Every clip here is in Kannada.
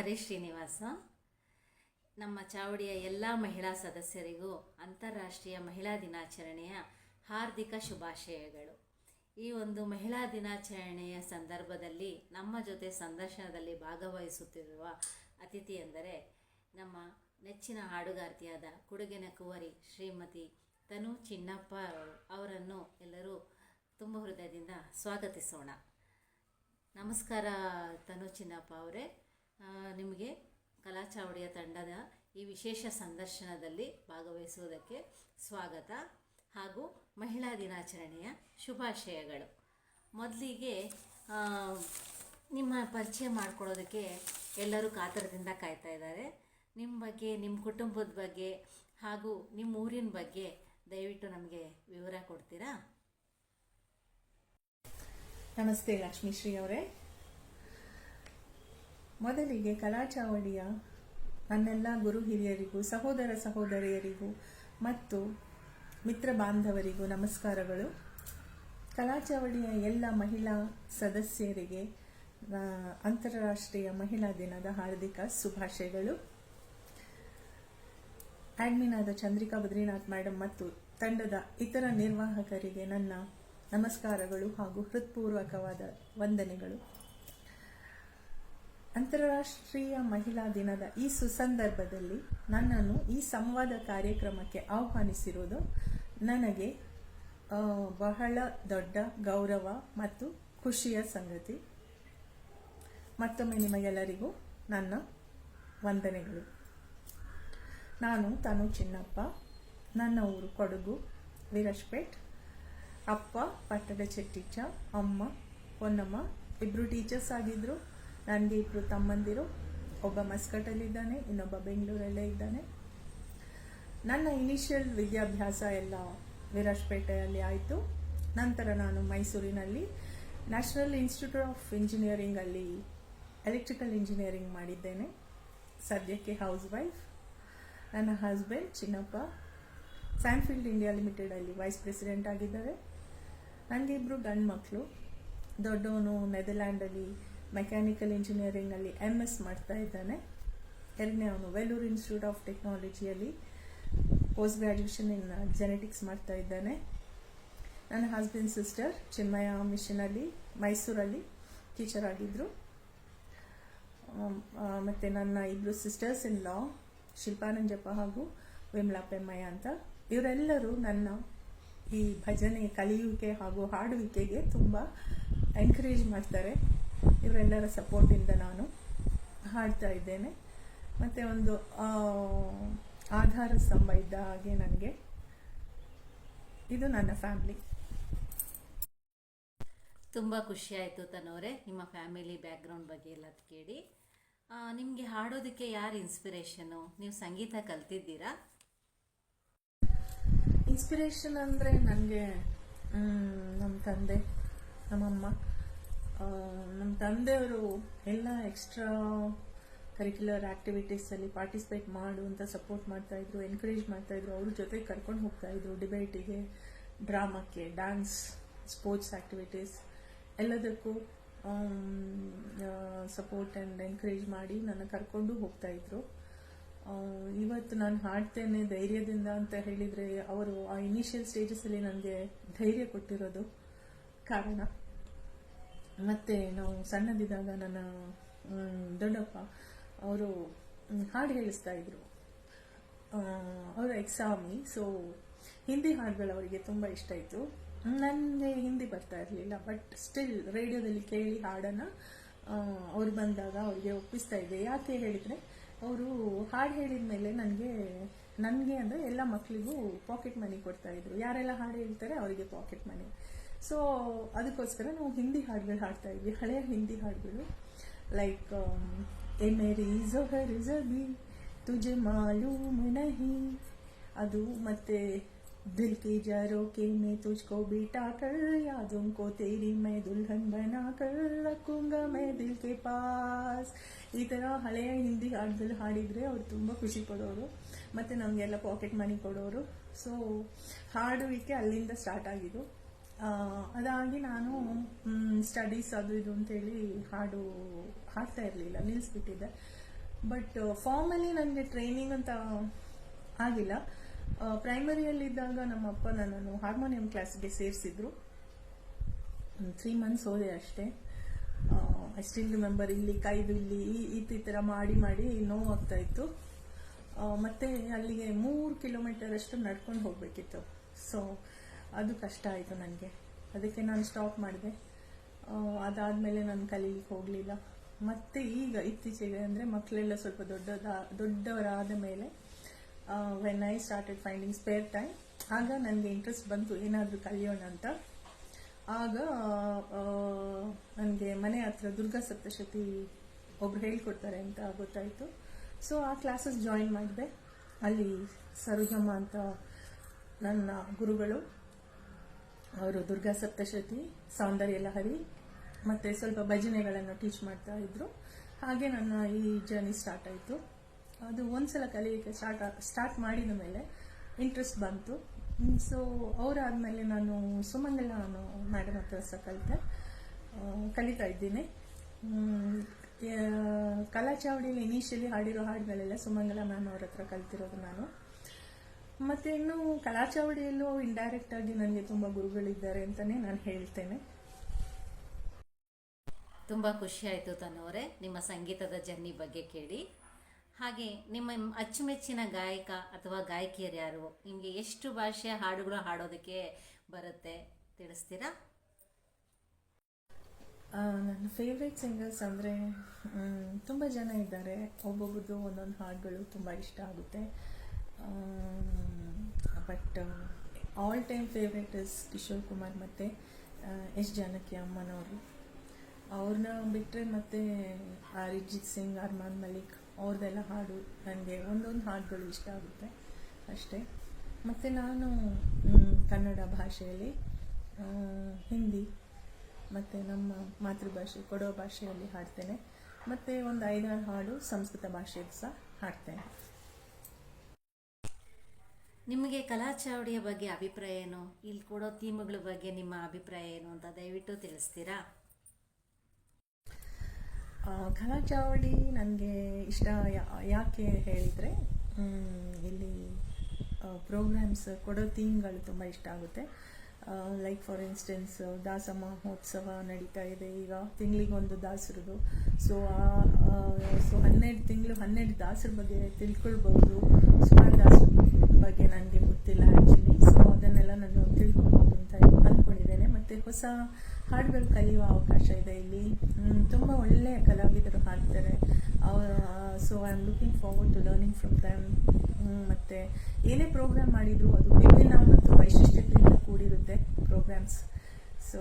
ಹರೇ ಶ್ರೀನಿವಾಸ. ನಮ್ಮ ಚಾವಡಿಯ ಎಲ್ಲ ಮಹಿಳಾ ಸದಸ್ಯರಿಗೂ ಅಂತಾರಾಷ್ಟ್ರೀಯ ಮಹಿಳಾ ದಿನಾಚರಣೆಯ ಹಾರ್ದಿಕ ಶುಭಾಶಯಗಳು. ಈ ಒಂದು ಮಹಿಳಾ ದಿನಾಚರಣೆಯ ಸಂದರ್ಭದಲ್ಲಿ ನಮ್ಮ ಜೊತೆ ಸಂದರ್ಶನದಲ್ಲಿ ಭಾಗವಹಿಸುತ್ತಿರುವ ಅತಿಥಿ ಎಂದರೆ ನಮ್ಮ ನೆಚ್ಚಿನ ಹಾಡುಗಾರ್ತಿಯಾದ ಕುಡುಗಿನ ಕುವರಿ ಶ್ರೀಮತಿ ತನು ಚಿನ್ನಪ್ಪ ಅವರು. ಅವರನ್ನು ಎಲ್ಲರೂ ತುಂಬ ಹೃದಯದಿಂದ ಸ್ವಾಗತಿಸೋಣ. ನಮಸ್ಕಾರ ತನು ಚಿನ್ನಪ್ಪ ಅವರೇ. ನಿಮಗೆ ಕಲಾಚಾವಡಿಯ ತಂಡದ ಈ ವಿಶೇಷ ಸಂದರ್ಶನದಲ್ಲಿ ಭಾಗವಹಿಸುವುದಕ್ಕೆ ಸ್ವಾಗತ. ಹಾಗೂ ಮಹಿಳಾ ದಿನಾಚರಣೆಯ ಶುಭಾಶಯಗಳು. ಮೊದಲಿಗೆ ನಿಮ್ಮ ಪರಿಚಯ ಮಾಡಿಕೊಡೋದಕ್ಕೆ ಎಲ್ಲರೂ ಕಾತರದಿಂದ ಕಾಯ್ತಾ ಇದ್ದಾರೆ. ನಿಮ್ಮ ಬಗ್ಗೆ, ನಿಮ್ಮ ಕುಟುಂಬದ ಬಗ್ಗೆ, ಹಾಗೂ ನಿಮ್ಮ ಊರಿನ ಬಗ್ಗೆ ದಯವಿಟ್ಟು ನಮಗೆ ವಿವರ ಕೊಡ್ತೀರಾ? ನಮಸ್ತೆ ಲಕ್ಷ್ಮೀಶ್ರೀ ಅವರೇ. ಮೊದಲಿಗೆ ಕಲಾಚಾವಡಿಯ ನನ್ನೆಲ್ಲ ಗುರು ಹಿರಿಯರಿಗೂ, ಸಹೋದರ ಸಹೋದರಿಯರಿಗೂ ಮತ್ತು ಮಿತ್ರ ಬಾಂಧವರಿಗೂ ನಮಸ್ಕಾರಗಳು. ಕಲಾಚಾವಡಿಯ ಎಲ್ಲ ಮಹಿಳಾ ಸದಸ್ಯರಿಗೆ ಅಂತಾರಾಷ್ಟ್ರೀಯ ಮಹಿಳಾ ದಿನದ ಹಾರ್ದಿಕ ಶುಭಾಶಯಗಳು. ಆಡ್ಮಿನ್ ಆದ ಚಂದ್ರಿಕಾ ಬದ್ರಿನಾಥ್ ಮೇಡಮ್ ಮತ್ತು ತಂಡದ ಇತರ ನಿರ್ವಾಹಕರಿಗೆ ನನ್ನ ನಮಸ್ಕಾರಗಳು ಹಾಗೂ ಹೃತ್ಪೂರ್ವಕವಾದ ವಂದನೆಗಳು. ಅಂತಾರಾಷ್ಟ್ರೀಯ ಮಹಿಳಾ ದಿನದ ಈ ಸುಸಂದರ್ಭದಲ್ಲಿ ನನ್ನನ್ನು ಈ ಸಂವಾದ ಕಾರ್ಯಕ್ರಮಕ್ಕೆ ಆಹ್ವಾನಿಸಿರುವುದು ನನಗೆ ಬಹಳ ದೊಡ್ಡ ಗೌರವ ಮತ್ತು ಖುಷಿಯ ಸಂಗತಿ. ಮತ್ತೊಮ್ಮೆ ನಿಮಗೆಲ್ಲರಿಗೂ ನನ್ನ ವಂದನೆಗಳು. ನಾನು ತನು ಚಿನ್ನಪ್ಪ, ನನ್ನ ಊರು ಕೊಡಗು, ವೀರಶ್ಪೇಟ್, ಅಪ್ಪ ಪಟ್ಟದ ಚೆಟ್ಟಿಚ್ಚ, ಅಮ್ಮ ಹೊನ್ನಮ್ಮ ಇಬ್ಬರು ಟೀಚರ್ಸ್ ಆಗಿದ್ರು. ನನಗೆ ಇಬ್ಬರು ತಮ್ಮಂದಿರು. ಒಬ್ಬ ಮಸ್ಕಟಲ್ಲಿದ್ದಾನೆ, ಇನ್ನೊಬ್ಬ ಬೆಂಗಳೂರಲ್ಲೇ ಇದ್ದಾನೆ. ನನ್ನ ಇನಿಷಿಯಲ್ ವಿದ್ಯಾಭ್ಯಾಸ ಎಲ್ಲ ವಿರಾಜ್ಪೇಟೆಯಲ್ಲಿ ಆಯಿತು. ನಂತರ ನಾನು ಮೈಸೂರಿನಲ್ಲಿ ನ್ಯಾಷನಲ್ ಇನ್ಸ್ಟಿಟ್ಯೂಟ್ ಆಫ್ ಇಂಜಿನಿಯರಿಂಗಲ್ಲಿ ಎಲೆಕ್ಟ್ರಿಕಲ್ ಇಂಜಿನಿಯರಿಂಗ್ ಮಾಡಿದ್ದೇನೆ. ಸದ್ಯಕ್ಕೆ ಹೌಸ್ ವೈಫ್ ನನ್ನ ಹಸ್ಬೆಂಡ್ ಚಿನ್ನಪ್ಪ. ಸ್ಯಾನ್ಫೀಲ್ಡ್ ಇಂಡಿಯಾ ಲಿಮಿಟೆಡಲ್ಲಿ ವೈಸ್ ಪ್ರೆಸಿಡೆಂಟ್ ಆಗಿದ್ದಾರೆ. ನನಗಿಬ್ಬರು ಗಂಡು ಮಕ್ಕಳು ದೊಡ್ಡವನು ನೆದರ್ಲ್ಯಾಂಡಲ್ಲಿ ಮೆಕ್ಯಾನಿಕಲ್ ಇಂಜಿನಿಯರಿಂಗಲ್ಲಿ ಎಂ ಎಸ್ ಮಾಡ್ತಾ ಇದ್ದಾನೆ. ಎರಡನೇ ಅವನು ವೆಲ್ಲೂರ್ ಇನ್ಸ್ಟಿಟ್ಯೂಟ್ ಆಫ್ ಟೆಕ್ನಾಲಜಿಯಲ್ಲಿ ಪೋಸ್ಟ್ ಗ್ರ್ಯಾಜುಯೇಷನ್ ಇನ್ ಜೆನೆಟಿಕ್ಸ್ ಮಾಡ್ತಾ ಇದ್ದಾನೆ. ನನ್ನ ಹಸ್ಬೆಂಡ್ ಸಿಸ್ಟರ್ ಚಿನ್ಮಯ ಮಿಷನಲ್ಲಿ ಮೈಸೂರಲ್ಲಿ ಟೀಚರ್ ಆಗಿದ್ದರು ಮತ್ತು ನನ್ನ ಇಬ್ಬರು ಸಿಸ್ಟರ್ಸ್ ಇನ್ ಲಾ ಶಿಲ್ಪಾನಂಜಪ್ಪ ಹಾಗೂ ವಿಮಲಾ ಪೆಮ್ಮಯ್ಯ ಅಂತ. ಇವರೆಲ್ಲರೂ ನನ್ನ ಈ ಭಜನೆ ಕಲಿಯುವಿಕೆ ಹಾಗೂ ಹಾಡುವಿಕೆಗೆ ತುಂಬ ಎನ್ಕರೇಜ್ ಮಾಡ್ತಾರೆ. ಇವರೆಲ್ಲರ ಸಪೋರ್ಟಿಂದ ನಾನು ಹಾಡ್ತಾ ಇದ್ದೇನೆ. ಮತ್ತು ಒಂದು ಆ, ಆಧಾರ ಸ್ತಂಭ ಇದ್ದ ಹಾಗೆ ನನಗೆ. ಇದು ನನ್ನ ಫ್ಯಾಮಿಲಿ. ತುಂಬ ಖುಷಿಯಾಯಿತು ತನ್ನವರೇ ನಿಮ್ಮ ಫ್ಯಾಮಿಲಿ ಬ್ಯಾಕ್ಗ್ರೌಂಡ್ ಬಗ್ಗೆ ಎಲ್ಲ ಕೇಳಿ. ನಿಮಗೆ ಹಾಡೋದಕ್ಕೆ ಯಾರು ಇನ್ಸ್ಪಿರೇಷನು ನೀವು ಸಂಗೀತ ಕಲ್ತಿದ್ದೀರಾ? ಇನ್ಸ್ಪಿರೇಷನ್ ಅಂದರೆ ನನಗೆ ನಮ್ಮ ತಂದೆ ನಮ್ಮಮ್ಮ. ನಮ್ಮ ತಂದೆಯವರು ಎಲ್ಲ ಎಕ್ಸ್ಟ್ರಾ ಕರಿಕ್ಯುಲರ್ ಆ್ಯಕ್ಟಿವಿಟೀಸಲ್ಲಿ ಪಾರ್ಟಿಸಿಪೇಟ್ ಮಾಡು ಅಂತ ಸಪೋರ್ಟ್ ಮಾಡ್ತಾಯಿದ್ರು ಎನ್ಕರೇಜ್ ಮಾಡ್ತಾಯಿದ್ರು ಅವ್ರ ಜೊತೆ ಕರ್ಕೊಂಡು ಹೋಗ್ತಾಯಿದ್ರು ಡಿಬೇಟಿಗೆ ಡ್ರಾಮಕ್ಕೆ ಡ್ಯಾನ್ಸ್ ಸ್ಪೋರ್ಟ್ಸ್ ಆ್ಯಕ್ಟಿವಿಟೀಸ್ ಎಲ್ಲದಕ್ಕೂ ಸಪೋರ್ಟ್ ಆ್ಯಂಡ್ ಎನ್ಕರೇಜ್ ಮಾಡಿ ನನ್ನ ಕರ್ಕೊಂಡು ಹೋಗ್ತಾಯಿದ್ರು ಇವತ್ತು ನಾನು ಹಾಡ್ತೇನೆ ಧೈರ್ಯದಿಂದ ಅಂತ ಹೇಳಿದರೆ, ಅವರು ಆ ಇನಿಷಿಯಲ್ ಸ್ಟೇಜಸಲ್ಲಿ ನನಗೆ ಧೈರ್ಯ ಕೊಟ್ಟಿರೋದು ಕಾರಣ. ಮತ್ತೆ ನಾವು ಸಣ್ಣದಿದ್ದಾಗ ನನ್ನ ದೊಡ್ಡಪ್ಪ ಅವರು ಹಾಡು ಹೇಳಿಸ್ತಾ ಇದ್ರು. ಅವರು ಎಕ್ಸಾಮಿ ಸೊ ಹಿಂದಿ ಹಾಡುಗಳು ಅವರಿಗೆ ತುಂಬ ಇಷ್ಟ ಇತ್ತು ನನಗೆ ಹಿಂದಿ ಬರ್ತಾ ಇರಲಿಲ್ಲ ಬಟ್ ಸ್ಟಿಲ್ ರೇಡಿಯೋದಲ್ಲಿ ಕೇಳಿ ಹಾಡನ್ನು ಅವ್ರು ಬಂದಾಗ ಅವರಿಗೆ ಒಪ್ಪಿಸ್ತಾ ಇದ್ದೆ. ಯಾಕೆ ಹೇಳಿದರೆ, ಅವರು ಹಾಡು ಹೇಳಿದ ಮೇಲೆ ನನಗೆ ನನಗೆ ಅಂದರೆ ಎಲ್ಲ ಮಕ್ಕಳಿಗೂ ಪಾಕೆಟ್ ಮನಿ ಕೊಡ್ತಾ ಇದ್ರು. ಯಾರೆಲ್ಲ ಹಾಡು ಹೇಳ್ತಾರೆ, ಅವರಿಗೆ ಪಾಕೆಟ್ ಮನಿ ಸೊ ಅದಕ್ಕೋಸ್ಕರ ನಾವು ಹಿಂದಿ ಹಾಡುಗಳು ಹಾಡ್ತಾ ಇದ್ವಿ. ಹಳೆಯ ಹಿಂದಿ ಹಾಡುಗಳು. ಲೈಕ್ um, ಎ ಮೇರಿ ಜೊಹರ್ ಜಬಿ ತುಜೆ ಮಾಲೂಮ್ ನಹಿ ಅದು ಮತ್ತು, ದಿಲ್ ಕಿ ಜಾರೋ ಕೆ ಮೇ ತುಜ್ಕೋ ಬಿಟಾ ಕರ್, ಯಾದೋಂ ಕೋ ತೇರಿ ಮೈ ದುಲ್ಹನ್ ಬನಾ ಕರ್, ರಕ್ಕುಂಗ ಮೈ ದಿಲ್ ಕೆ ಪಾಸ್ ಈ ಥರ ಹಳೆಯ ಹಿಂದಿ ಹಾಡುಗಳು ಹಾಡಿದರೆ ಅವ್ರು ತುಂಬ ಖುಷಿ ಪಡೋರು. ಮತ್ತು ನಮಗೆಲ್ಲ ಪಾಕೆಟ್ ಮನಿ ಕೊಡೋರು. ಸೊ ಹಾಡುವಿಕೆ ಅಲ್ಲಿಂದ ಸ್ಟಾರ್ಟ್ ಆಗಿದ್ದು. ಅದಾಗಿ ನಾನು ಸ್ಟಡೀಸ್ ಅದು ಇದು ಅಂತೇಳಿ ಹಾಡು ಹಾಡ್ತಾ ಇರಲಿಲ್ಲ ನಿಲ್ಲಿಸ್ಬಿಟ್ಟಿದ್ದೆ ಬಟ್ ಫಾರ್ಮಲ್ಲಿ ನನಗೆ ಟ್ರೈನಿಂಗ್ ಅಂತ ಆಗಿಲ್ಲ. ಪ್ರೈಮರಿಯಲ್ಲಿದ್ದಾಗ ನಮ್ಮ ಅಪ್ಪ ನನ್ನನ್ನು ಹಾರ್ಮೋನಿಯಂ ಕ್ಲಾಸ್ಗೆ ಸೇರಿಸಿದ್ರು. ತ್ರೀ ಮಂತ್ಸ್ ಹೋದೆ ಅಷ್ಟೇ. ಐ ಸ್ಟಿಲ್ ರಿಮೆಂಬರ್ ಇಲ್ಲಿ ಕೈದು, ಇಲ್ಲಿ ಈ ಥರ ಮಾಡಿ ಮಾಡಿ ನೋವಾಗ್ತಾ ಇತ್ತು. ಮತ್ತೆ ಅಲ್ಲಿಗೆ ಮೂರು ಕಿಲೋಮೀಟರ್ ಅಷ್ಟು ನಡ್ಕೊಂಡು ಹೋಗಬೇಕಿತ್ತು. ಸೊ ಅದು ಕಷ್ಟ ಆಯಿತು ನನಗೆ. ಅದಕ್ಕೆ ನಾನು ಸ್ಟಾಪ್ ಮಾಡಿದೆ. ಅದಾದಮೇಲೆ ನಾನು ಕಲೀಲಿಕ್ಕೆ ಹೋಗಲಿಲ್ಲ. ಮತ್ತೆ ಈಗ ಇತ್ತೀಚೆಗೆ ಅಂದರೆ ಮಕ್ಕಳೆಲ್ಲ ಸ್ವಲ್ಪ ದೊಡ್ಡದ, ದೊಡ್ಡವರಾದ ಮೇಲೆ when I started finding spare time ಆಗ ನನಗೆ ಇಂಟ್ರೆಸ್ಟ್ ಬಂತು, ಏನಾದರೂ ಕಲಿಯೋಣ ಅಂತ. ಆಗ ನನಗೆ ಮನೆ ಹತ್ರ ದುರ್ಗಾ ಸಪ್ತಶತಿ ಒಬ್ರು ಹೇಳ್ಕೊಡ್ತಾರೆ ಅಂತ ಗೊತ್ತಾಯಿತು. ಸೊ ಆ ಕ್ಲಾಸಸ್ ಜಾಯಿನ್ ಮಾಡಿದೆ. ಅಲ್ಲಿ ಸರೋಜಮ್ಮ ಅಂತ ನನ್ನ ಗುರುಗಳು ಅವರು ದುರ್ಗಾ ಸಪ್ತಶತಿ, ಸೌಂದರ್ಯ ಲಹರಿ ಮತ್ತು ಸ್ವಲ್ಪ ಭಜನೆಗಳನ್ನು ಟೀಚ್ ಮಾಡ್ತಾ ಇದ್ರು. ಹಾಗೆ ನನ್ನ ಈ ಜರ್ನಿ ಸ್ಟಾರ್ಟ್ ಆಯಿತು. ಅದು ಒಂದ್ಸಲ ಕಲಿಯಕ್ಕೆ ಸ್ಟಾರ್ಟ್ ಸ್ಟಾರ್ಟ್ ಮಾಡಿದ ಮೇಲೆ ಇಂಟ್ರೆಸ್ಟ್ ಬಂತು. ಸೊ ಅವರಾದಮೇಲೆ ನಾನು ಸುಮಂಗಲ ನಾನು ಮೇಡಮ್ ಹತ್ರ ಸಹ ಕಲಿತೆ. ಕಲಿತಾ ಇದ್ದೀನಿ. ಕಲಾಚಾವಡಿಯಲ್ಲಿ ಕಲಾ ಚಾವಡಿಯಲ್ಲಿ ಇನಿಷಿಯಲಿ ಹಾಡಿರೋ ಹಾಡುಗಳೆಲ್ಲ ಸುಮಂಗಲ ಮ್ಯಾಮ್ ಅವ್ರ ಹತ್ರ ಕಲ್ತಿರೋದು ನಾನು. ಮತ್ತೆ ಇನ್ನು ಕಲಾಚಾವಡಿಯಲ್ಲೂ ಇಂಡೈರೆಕ್ಟ್ ಆಗಿ ನನಗೆ ತುಂಬ ಗುರುಗಳಿದ್ದಾರೆ ಅಂತಲೇ ನಾನು ಹೇಳ್ತೇನೆ. ತುಂಬ ಖುಷಿ ಆಯಿತು ತನ್ನವರೇ ನಿಮ್ಮ ಸಂಗೀತದ ಜರ್ನಿ ಬಗ್ಗೆ ಕೇಳಿ. ಹಾಗೆ ನಿಮ್ಮ ಅಚ್ಚುಮೆಚ್ಚಿನ ಗಾಯಕ ಅಥವಾ ಗಾಯಕಿಯರು ಯಾರು? ನಿಮಗೆ ಎಷ್ಟು ಭಾಷೆಯ ಹಾಡುಗಳು ಹಾಡೋದಕ್ಕೆ ಬರುತ್ತೆ ತಿಳಿಸ್ತೀರಾ? ನನ್ನ ಫೇವ್ರೇಟ್ ಸಿಂಗರ್ಸ್ ಅಂದರೆ ತುಂಬ ಜನ ಇದ್ದಾರೆ. ಒಬ್ಬೊಬ್ಬರದು ಒಂದೊಂದು ಹಾಡುಗಳು ತುಂಬ ಇಷ್ಟ ಆಗುತ್ತೆ. But all time favourite is Kishore Kumar ಮತ್ತು ಎಸ್ ಜಾನಕಿ ಅಮ್ಮನವರು. ಅವ್ರನ್ನ ಬಿಟ್ಟರೆ ಮತ್ತು ಅರಿಜಿತ್ ಸಿಂಗ್, ಅರ್ಮಾನ್ ಮಲಿಕ್ ಅವ್ರದ್ದೆಲ್ಲ ಹಾಡು ನನಗೆ ಒಂದೊಂದು ಹಾಡುಗಳು ಇಷ್ಟ ಆಗುತ್ತೆ ಅಷ್ಟೇ. ಮತ್ತು ನಾನು ಕನ್ನಡ ಭಾಷೆಯಲ್ಲಿ ಹಿಂದಿ ಮತ್ತು ನಮ್ಮ ಮಾತೃಭಾಷೆ ಕೊಡೋ ಭಾಷೆಯಲ್ಲಿ ಹಾಡ್ತೇನೆ. ಮತ್ತು ಒಂದು ಐದಾರು ಹಾಡು ಸಂಸ್ಕೃತ ಭಾಷೆಯಲ್ಲಿ ಸಹ ಹಾಡ್ತೇನೆ. ನಿಮಗೆ ಕಲಾ ಚಾವಡಿಯ ಬಗ್ಗೆ ಅಭಿಪ್ರಾಯ ಏನು? ಇಲ್ಲಿ ಕೊಡೋ ಥೀಮ್ಗಳ ಬಗ್ಗೆ ನಿಮ್ಮ ಅಭಿಪ್ರಾಯ ಏನು ಅಂತ ದಯವಿಟ್ಟು ತಿಳಿಸ್ತೀರಾ? ಆ, ಕಲಾ ಚಾವಡಿ ನನಗೆ ಇಷ್ಟ ಯಾಕೆ ಹೇಳಿದರೆ ಇಲ್ಲಿ ಪ್ರೋಗ್ರಾಮ್ಸ್ ಕೊಡೋ ಥೀಮ್ಗಳು ತುಂಬ ಇಷ್ಟ ಆಗುತ್ತೆ. ಲೈಕ್ ಫಾರ್ ಇನ್ಸ್ಟೆನ್ಸ್ ದಾಸ ಮಹೋತ್ಸವ ನಡೀತಾ ಇದೆ ಈಗ ತಿಂಗಳಿಗೊಂದು ದಾಸರದು. ಸೊ ಸೊ ಹನ್ನೆರಡು ತಿಂಗಳು ಹನ್ನೆರಡು ದಾಸರ ಬಗ್ಗೆ ತಿಳ್ಕೊಳ್ಬೋದು. ಸುಮಾರು ದಾಸರ ಬಗ್ಗೆ ನನಗೆ ಗೊತ್ತಿಲ್ಲ. ಆ್ಯಕ್ಚುಲಿ ಸೊ ಅದನ್ನೆಲ್ಲ ನಾನು ತಿಳ್ಕೊಬೋದು ಅಂತ ಅಂದ್ಕೊಂಡಿದ್ದೇನೆ ಮತ್ತು ಹೊಸ ಹಾಡುಗಳು ಕಲಿಯುವ ಅವಕಾಶ ಇದೆ ಇಲ್ಲಿ. ತುಂಬ ಒಳ್ಳೆಯ ಕಲಾವಿದರು ಹಾಡ್ತಾರೆ. ಅವರು so I am looking forward to learning from them ಮತ್ತು ಏನೇ ಪ್ರೋಗ್ರಾಮ್ ಮಾಡಿದರೂ ಅದು ವಿಭಿನ್ನ ಮತ್ತು ವೈಶಿಷ್ಟ್ಯತೆಯಿಂದ ಕೂಡಿರುತ್ತೆ ಪ್ರೋಗ್ರಾಮ್ಸ್ ಸೊ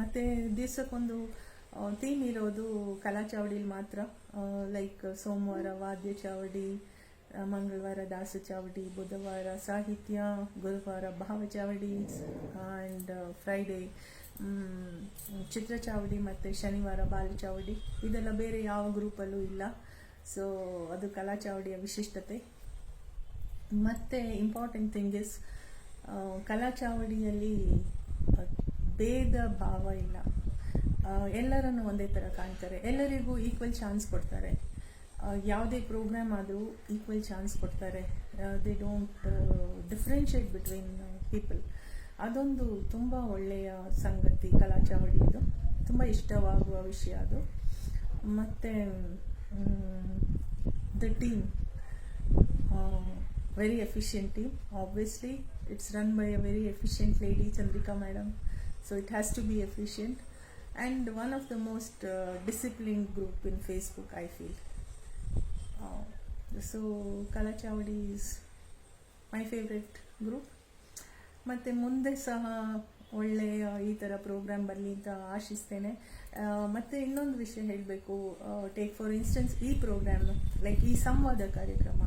ಮತ್ತು ದಿವಸಕ್ಕೊಂದು ಥೀಮ್ ಇರೋದು ಕಲಾ ಚಾವಡಿಲಿ ಮಾತ್ರ. ಲೈಕ್ ಸೋಮವಾರ ವಾದ್ಯ ಚಾವಡಿ ಮಂಗಳವಾರ, ದಾಸ ಚಾವಡಿ, ಬುಧವಾರ, ಸಾಹಿತ್ಯ, ಗುರುವಾರ, ಭಾವ ಚಾವಡಿ ಆ್ಯಂಡ್ ಫ್ರೈಡೇ ಚಿತ್ರ ಚಾವಡಿ ಮತ್ತು ಶನಿವಾರ ಬಾಲ ಚಾವಡಿ. ಇದೆಲ್ಲ ಬೇರೆ ಯಾವ ಗ್ರೂಪಲ್ಲೂ ಇಲ್ಲ. ಸೊ ಅದು ಕಲಾ ಚಾವಡಿಯ ವಿಶಿಷ್ಟತೆ. ಮತ್ತು ಇಂಪಾರ್ಟೆಂಟ್ ಥಿಂಗ್ ಇಸ್ ಕಲಾ ಚಾವಡಿಯಲ್ಲಿ ಭೇದ ಭಾವ ಇಲ್ಲ. ಎಲ್ಲರನ್ನು ಒಂದೇ ಥರ ಕಾಣ್ತಾರೆ. ಎಲ್ಲರಿಗೂ ಈಕ್ವಲ್ ಚಾನ್ಸ್ ಕೊಡ್ತಾರೆ. ಯಾವುದೇ ಪ್ರೋಗ್ರಾಮ್ ಆದರೂ ಈಕ್ವಲ್ ಚಾನ್ಸ್ ಕೊಡ್ತಾರೆ. They don't differentiate between people ಅದೊಂದು ತುಂಬ ಒಳ್ಳೆಯ ಸಂಗತಿ ಕಲಾ ಚಾವಳಿದು ತುಂಬ ಇಷ್ಟವಾಗುವ ವಿಷಯ ಅದು. ಮತ್ತು the team very efficient team obviously it's run by a very efficient lady Chandrika madam so it has to be efficient and one of the most discipline group in Facebook I feel feel. Uh, is my favourite group ಮತ್ತು ಮುಂದೆ ಸಹ ಒಳ್ಳೆಯ ಈ ಥರ ಪ್ರೋಗ್ರಾಮ್ ಬರಲಿ ಅಂತ ಆಶಿಸ್ತೇನೆ. ಮತ್ತೆ ಇನ್ನೊಂದು ವಿಷಯ ಹೇಳಬೇಕು. ಟೇಕ್ ಫಾರ್ ಇನ್ಸ್ಟೆನ್ಸ್ ಈ ಪ್ರೋಗ್ರಾಮ್ ಲೈಕ್ ಈ ಸಂವಾದ ಕಾರ್ಯಕ್ರಮ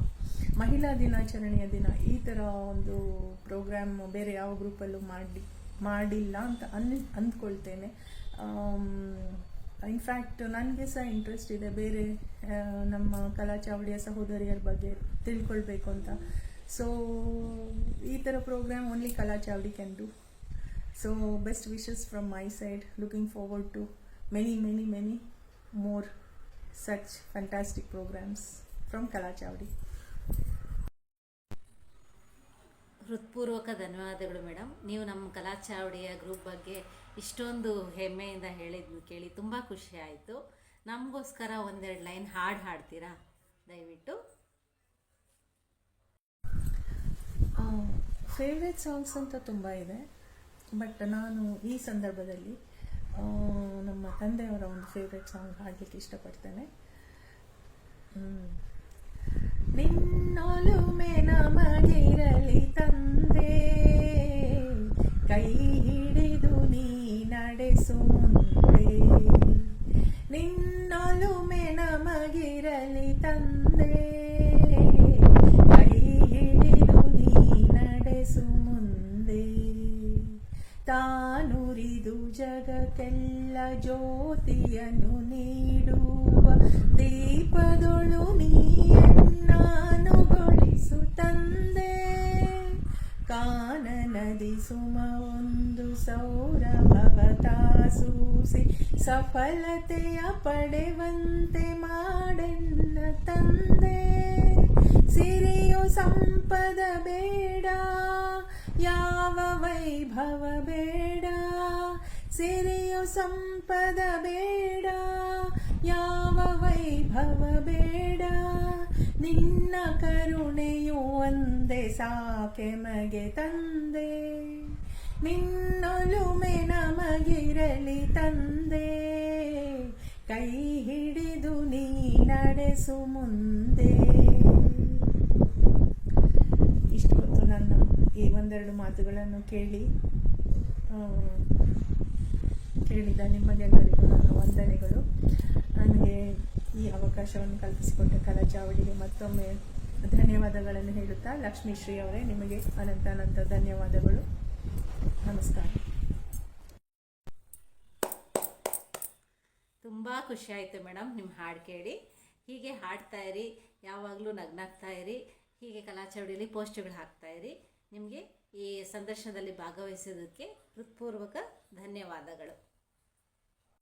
ಮಹಿಳಾ ದಿನಾಚರಣೆಯ ದಿನ ಈ ಥರ ಒಂದು ಪ್ರೋಗ್ರಾಮ್ ಬೇರೆ ಯಾವ ಗ್ರೂಪಲ್ಲೂ ಮಾಡಿ ಮಾಡಿಲ್ಲ ಅಂತ ಅನ್ ಅಂದ್ಕೊಳ್ತೇನೆ. ಇನ್ಫ್ಯಾಕ್ಟ್ ನನಗೆ ಸಹ ಇಂಟ್ರೆಸ್ಟ್ ಇದೆ ಬೇರೆ ನಮ್ಮ ಕಲಾ ಚಾವಡಿಯ ಸಹೋದರಿಯರ ಬಗ್ಗೆ ತಿಳ್ಕೊಳ್ಬೇಕು ಅಂತ. ಸೊ ಈ ಥರ programme only Kala Chavadi can do so best wishes from my side looking forward to many many many more such fantastic programmes from Kala Kalachavdi. ಹೃತ್ಪೂರ್ವಕ ಧನ್ಯವಾದಗಳು ಮೇಡಮ್. ನೀವು ನಮ್ಮ ಕಲಾ ಚಾವಡಿಯ ಗ್ರೂಪ್ ಬಗ್ಗೆ ಇಷ್ಟೊಂದು ಹೆಮ್ಮೆಯಿಂದ ಹೇಳಿದ್ನ ಕೇಳಿ ತುಂಬ ಖುಷಿ ಆಯಿತು. ನಮಗೋಸ್ಕರ ಒಂದೆರಡು ಲೈನ್ ಹಾಡು ಹಾಡ್ತೀರಾ? ದಯವಿಟ್ಟು. ಫೇವ್ರೇಟ್ ಸಾಂಗ್ಸ್ ಅಂತ ತುಂಬ ಇದೆ. ಬಟ್ ನಾನು ಈ ಸಂದರ್ಭದಲ್ಲಿ ನಮ್ಮ ತಂದೆಯವರ ಒಂದು ಫೇವ್ರೇಟ್ ಸಾಂಗ್ ಹಾಡಲಿಕ್ಕೆ ಇಷ್ಟಪಡ್ತೇನೆ. ಹ್ಮ್. ನಮಗಿರಲಿ ತಂದೆ. ಕೈ ಹಿಡಿದು ನೀ ನಡೆಸು ಮುಂದೆ. ನಿನ್ನೊಲುಮೆ ನಮಗಿರಲಿ ತಂದೆ. ಕೈ ಹಿಡಿದು ನೀ ನಡೆಸು ಮುಂದೆ. ತಾನುರಿದು ಜಗಕ್ಕೆಲ್ಲ ಜ್ಯೋತಿಯನ್ನು ನೀಡುವ ದೀಪದೊಳು ನೀಯನ್ನಾನುಗೊಳಿಸು ಕಾನನದಿ ಸುಮ ಒಂದು ಸೌರಭವತಾಸೂಸಿ ಸಫಲತೆಯ ಪಡೆವಂತೆ ಮಾಡೆನ್ನ ತಂದೆ. ಸಿರಿಯು ಸಂಪದ ಬೇಡ, ಯಾವ ವೈಭವ ಬೇಡ. ಸಿರಿಯು ಸಂಪದ ಬೇಡ, ಯಾವ ವೈಭವ ಬೇಡ. ನಿನ್ನ ಕರುಣೆಯು ಒಂದೇ ಸಾಕೆ ಮಗೆ ತಂದೆ. ನಿನ್ನೊಲುಮೆ ನಮಗಿರಲಿ ತಂದೆ. ಕೈ ಹಿಡಿದು ನೀ ನಡೆಸು ಮುಂದೆ. ಇಷ್ಟು ಹೊತ್ತು ನನ್ನ ಈ ಒಂದೆರಡು ಮಾತುಗಳನ್ನು ಕೇಳಿ ಕೇಳಿದ ನಿಮಗೆಲ್ಲರಿಗೂ ನನ್ನ ವಂದನೆಗಳು. ನನಗೆ ಈ ಅವಕಾಶವನ್ನು ಕಲ್ಪಿಸಿಕೊಟ್ಟ ಕಲಾಜಾವಳಿಗೆ ಮತ್ತೊಮ್ಮೆ ಧನ್ಯವಾದಗಳನ್ನು ಹೇಳುತ್ತಾ ಲಕ್ಷ್ಮೀಶ್ರೀ ಅವರೇ, ನಿಮಗೆ ಅನಂತ ಅನಂತ ಧನ್ಯವಾದಗಳು. ನಮಸ್ಕಾರ. ತುಂಬ ಖುಷಿ ಆಯಿತು ಮೇಡಮ್ ನಿಮ್ಮ ಹಾಡು ಕೇಳಿ. ಹೀಗೆ ಹಾಡ್ತಾ ಇರಿ, ಯಾವಾಗಲೂ ನಗ್ನಾಗ್ತಾ ಇರಿ, ಹೀಗೆ ಕಲಾಚೌಡಿಯಲ್ಲಿ ಪೋಸ್ಟ್ಗಳು ಹಾಕ್ತಾ ಇರಿ. ನಿಮಗೆ ಈ ಸಂದರ್ಶನದಲ್ಲಿ ಭಾಗವಹಿಸೋದಕ್ಕೆ ಹೃತ್ಪೂರ್ವಕ ಧನ್ಯವಾದಗಳು.